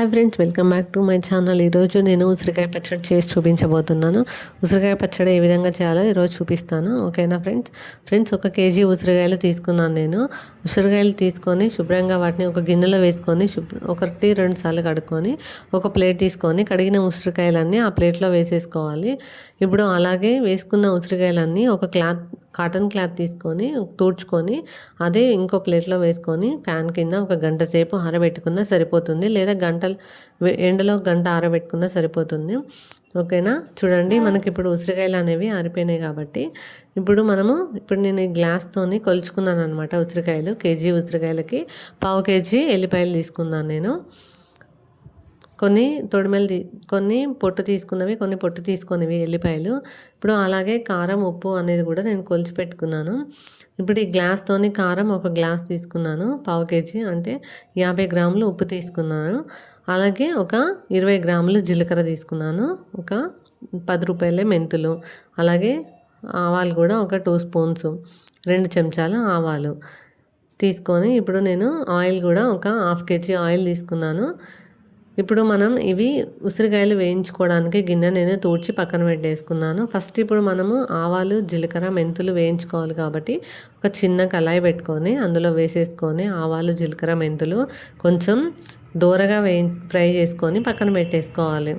Hi friends welcome back to my channel ఈరోజు నేను ఉసిరికాయ పచ్చడి చేసి చూపించబోతున్నాను. ఉసిరికాయ పచ్చడి ఏ విధంగా చేయాలో ఈరోజు చూపిస్తాను. ఓకేనా ఫ్రెండ్స్ ఫ్రెండ్స్ ఒక కేజీ ఉసిరికాయలు తీసుకున్నాను నేను. ఉసిరికాయలు తీసుకొని శుభ్రంగా వాటిని ఒక గిన్నెలో వేసుకొని శుభ్ర ఒకటి రెండు సార్లు కడుక్కొని ఒక ప్లేట్ తీసుకొని కడిగిన ఉసిరికాయలన్నీ ఆ ప్లేట్లో వేసేసుకోవాలి. ఇప్పుడు అలాగే వేసుకున్న ఉసిరికాయలన్నీ ఒక క్లాత్ కాటన్ క్లాత్ తీసుకొని తూడ్చుకొని అదే ఇంకో ప్లేట్లో వేసుకొని ఫ్యాన్ కింద ఒక గంట సేపు ఆరబెట్టుకున్నా సరిపోతుంది. లేదా గంటలు ఎండలో గంట ఆరబెట్టుకున్నా సరిపోతుంది. ఓకేనా? చూడండి మనకి ఇప్పుడు ఉసిరికాయలు అనేవి ఆరిపోయినాయి కాబట్టి ఇప్పుడు మనము ఇప్పుడు నేను ఈ గ్లాస్తోని కొలుచుకున్నాను అనమాట ఉసిరికాయలు కేజీ ఉసిరికాయలకి. పావు కేజీ ఎల్లిపాయలు తీసుకున్నాను నేను. కొన్ని తొడిమెలు కొన్ని పొట్టు తీసుకున్నవి కొన్ని పొట్టు తీసుకున్నవి ఎల్లిపాయలు. ఇప్పుడు అలాగే కారం ఉప్పు అనేది కూడా నేను కొలిచి పెట్టుకున్నాను. ఇప్పుడు ఈ గ్లాస్తోని కారం ఒక గ్లాస్ తీసుకున్నాను పావు కేజీ అంటే యాభై గ్రాములు ఉప్పు తీసుకున్నాను. అలాగే ఒక ఇరవై గ్రాములు జీలకర్ర తీసుకున్నాను ఒక పది రూపాయలే మెంతులు. అలాగే ఆవాలు కూడా ఒక టూ స్పూన్స్ రెండు చెంచాలు ఆవాలు తీసుకొని ఇప్పుడు నేను ఆయిల్ కూడా ఒక హాఫ్ కేజీ ఆయిల్ తీసుకున్నాను. ఇప్పుడు మనం ఇవి ఉసిరికాయలు వేయించుకోవడానికి గిన్నె నేను తూడ్చి పక్కన పెట్టేసుకున్నాను. ఫస్ట్ ఇప్పుడు మనము ఆవాలు జీలకర్ర మెంతులు వేయించుకోవాలి కాబట్టి ఒక చిన్న కళాయి పెట్టుకొని అందులో వేసేసుకొని ఆవాలు జీలకర్ర మెంతులు కొంచెం దూరగా వేయి ఫ్రై చేసుకొని పక్కన పెట్టేసుకోవాలి.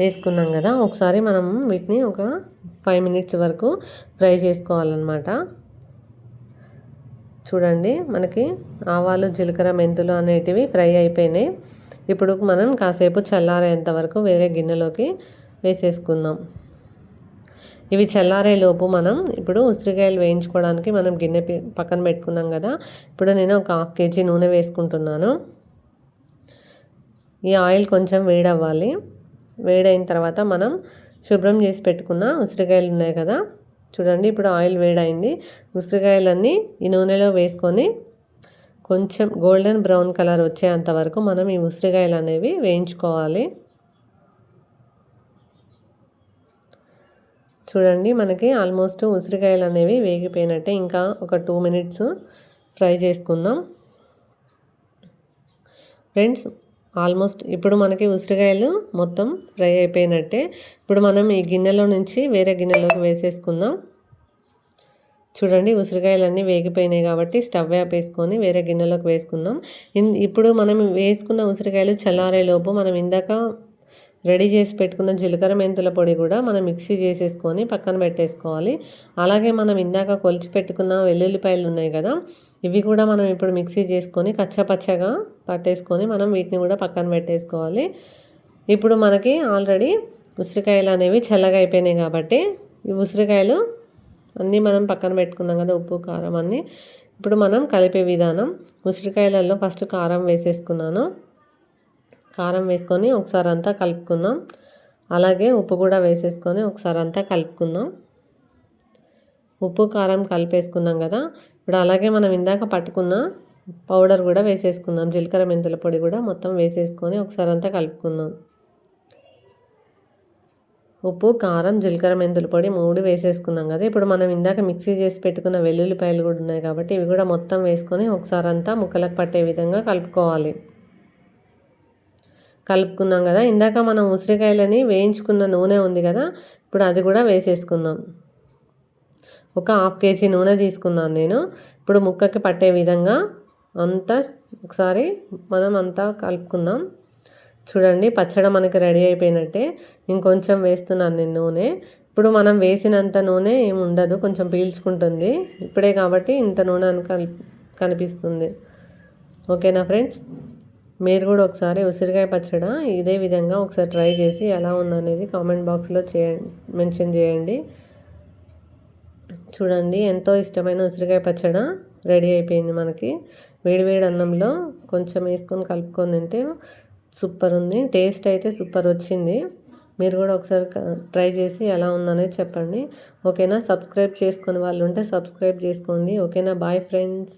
వేసుకున్నాం కదా ఒకసారి మనం వీటిని ఒక ఫైవ్ మినిట్స్ వరకు ఫ్రై చేసుకోవాలన్నమాట. చూడండి మనకి ఆవాలు జీలకర్ర మెంతులు అనేటివి ఫ్రై అయిపోయినాయి. ఇప్పుడు మనం కాసేపు చల్లారేంత వరకు వేరే గిన్నెలోకి వేసేసుకుందాం. ఇవి చల్లారే లోపు మనం ఇప్పుడు ఉసిరికాయలు వేయించుకోవడానికి మనం గిన్నె పక్కన పెట్టుకున్నాం కదా. ఇప్పుడు నేను ఒక హాఫ్ కేజీ నూనె వేసుకుంటున్నాను. ఈ ఆయిల్ కొంచెం వేడవ్వాలి. వేడైన తర్వాత మనం శుభ్రం చేసి పెట్టుకున్న ఉసిరికాయలు ఉన్నాయి కదా చూడండి ఇప్పుడు ఆయిల్ వేడైంది. ఉసిరికాయలన్నీ ఈ నూనెలో వేసుకొని కొంచెం గోల్డెన్ బ్రౌన్ కలర్ వచ్చేంత వరకు మనం ఈ ఉసిరికాయలు అనేవి వేయించుకోవాలి. చూడండి మనకి ఆల్మోస్ట్ ఉసిరికాయలు అనేవి వేగిపోయినట్టే. ఇంకా ఒక టూ మినిట్స్ ఫ్రై చేసుకుందాం. ఫ్రెండ్స్ ఆల్మోస్ట్ ఇప్పుడు మనకి ఉసిరికాయలు మొత్తం ఫ్రై అయిపోయినట్టే. ఇప్పుడు మనం ఈ గిన్నెలో నుంచి వేరే గిన్నెలోకి వేసేసుకుందాం. చూడండి ఉసిరికాయలన్నీ వేగిపోయినాయి కాబట్టి స్టవ్ ఆపేసుకొని వేరే గిన్నెలోకి వేసుకుందాం. ఇప్పుడు మనం వేసుకున్న ఉసిరికాయలు చల్లారేలోపు మనం ఇందాక రెడీ చేసి పెట్టుకున్న జీలకర్ర మెంతుల పొడి కూడా మనం మిక్సీ చేసేసుకొని పక్కన పెట్టేసుకోవాలి. అలాగే మనం ఇందాక కొలిచి పెట్టుకున్న వెల్లుల్లిపాయలు ఉన్నాయి కదా ఇవి కూడా మనం ఇప్పుడు మిక్సీ చేసుకొని కచ్చపచ్చగా పట్టేసుకొని మనం వీటిని కూడా పక్కన పెట్టేసుకోవాలి. ఇప్పుడు మనకి ఆల్రెడీ ఉసిరికాయలు అనేవి చల్లగా అయిపోయినాయి కాబట్టి ఈ ఉసిరికాయలు అన్నీ మనం పక్కన పెట్టుకున్నాం కదా ఉప్పు కారం అన్నీ. ఇప్పుడు మనం కలిపే విధానం ఉసిరికాయలలో ఫస్ట్ కారం వేసేసుకున్నాను. కారం వేసుకొని ఒకసారి అంతా కలుపుకుందాం. అలాగే ఉప్పు కూడా వేసేసుకొని ఒకసారి అంతా కలుపుకుందాం. ఉప్పు కారం కలిపేసుకున్నాం కదా. ఇప్పుడు అలాగే మనం ఇందాక పట్టుకున్న పౌడర్ కూడా వేసేసుకుందాం. జీలకర్ర మెంతుల పొడి కూడా మొత్తం వేసేసుకొని ఒకసారి అంతా కలుపుకుందాం. ఉప్పు కారం జీలకర్ర మెంతుల పొడి మూడు వేసేసుకున్నాం కదా. ఇప్పుడు మనం ఇందాక మిక్సీ చేసి పెట్టుకున్న వెల్లుల్లిపాయలు కూడా ఉన్నాయి కాబట్టి ఇవి కూడా మొత్తం వేసుకొని ఒకసారి అంతా ముక్కలకు పట్టే విధంగా కలుపుకోవాలి. కలుపుకున్నాం కదా. ఇందాక మనం ఉసిరికాయలని వేయించుకున్న నూనె ఉంది కదా. ఇప్పుడు అది కూడా వేసేసుకుందాం. ఒక హాఫ్ కేజీ నూనె తీసుకున్నాను నేను. ఇప్పుడు ముక్కకి పట్టే విధంగా అంతా ఒకసారి మనం అంతా కలుపుకుందాం. చూడండి పచ్చడి మనకి రెడీ అయిపోయినట్టే. ఇంకొంచెం వేస్తున్నాను నేను నూనె. ఇప్పుడు మనం వేసినంత నూనె ఏమి ఉండదు కొంచెం పీల్చుకుంటుంది. ఇప్పుడే కాబట్టి ఇంత నూనె కనిపిస్తుంది. ఓకేనా ఫ్రెండ్స్? మీరు కూడా ఒకసారి ఉసిరికాయ పచ్చడి ఇదే విధంగా ఒకసారి ట్రై చేసి ఎలా ఉందనేది కామెంట్ బాక్స్లో చేయండి మెన్షన్ చేయండి. చూడండి ఎంతో ఇష్టమైన ఉసిరికాయ పచ్చడి రెడీ అయిపోయింది మనకి. వేడివేడి అన్నంలో కొంచెం వేసుకొని కలుపుకొని తింటే సూపర్ ఉంది. టేస్ట్ అయితే సూపర్ వచ్చింది. మీరు కూడా ఒకసారి ట్రై చేసి ఎలా ఉందనేది చెప్పండి. ఓకేనా? సబ్స్క్రైబ్ చేసుకునే వాళ్ళు ఉంటే సబ్స్క్రైబ్ చేసుకోండి. ఓకేనా? Bye friends.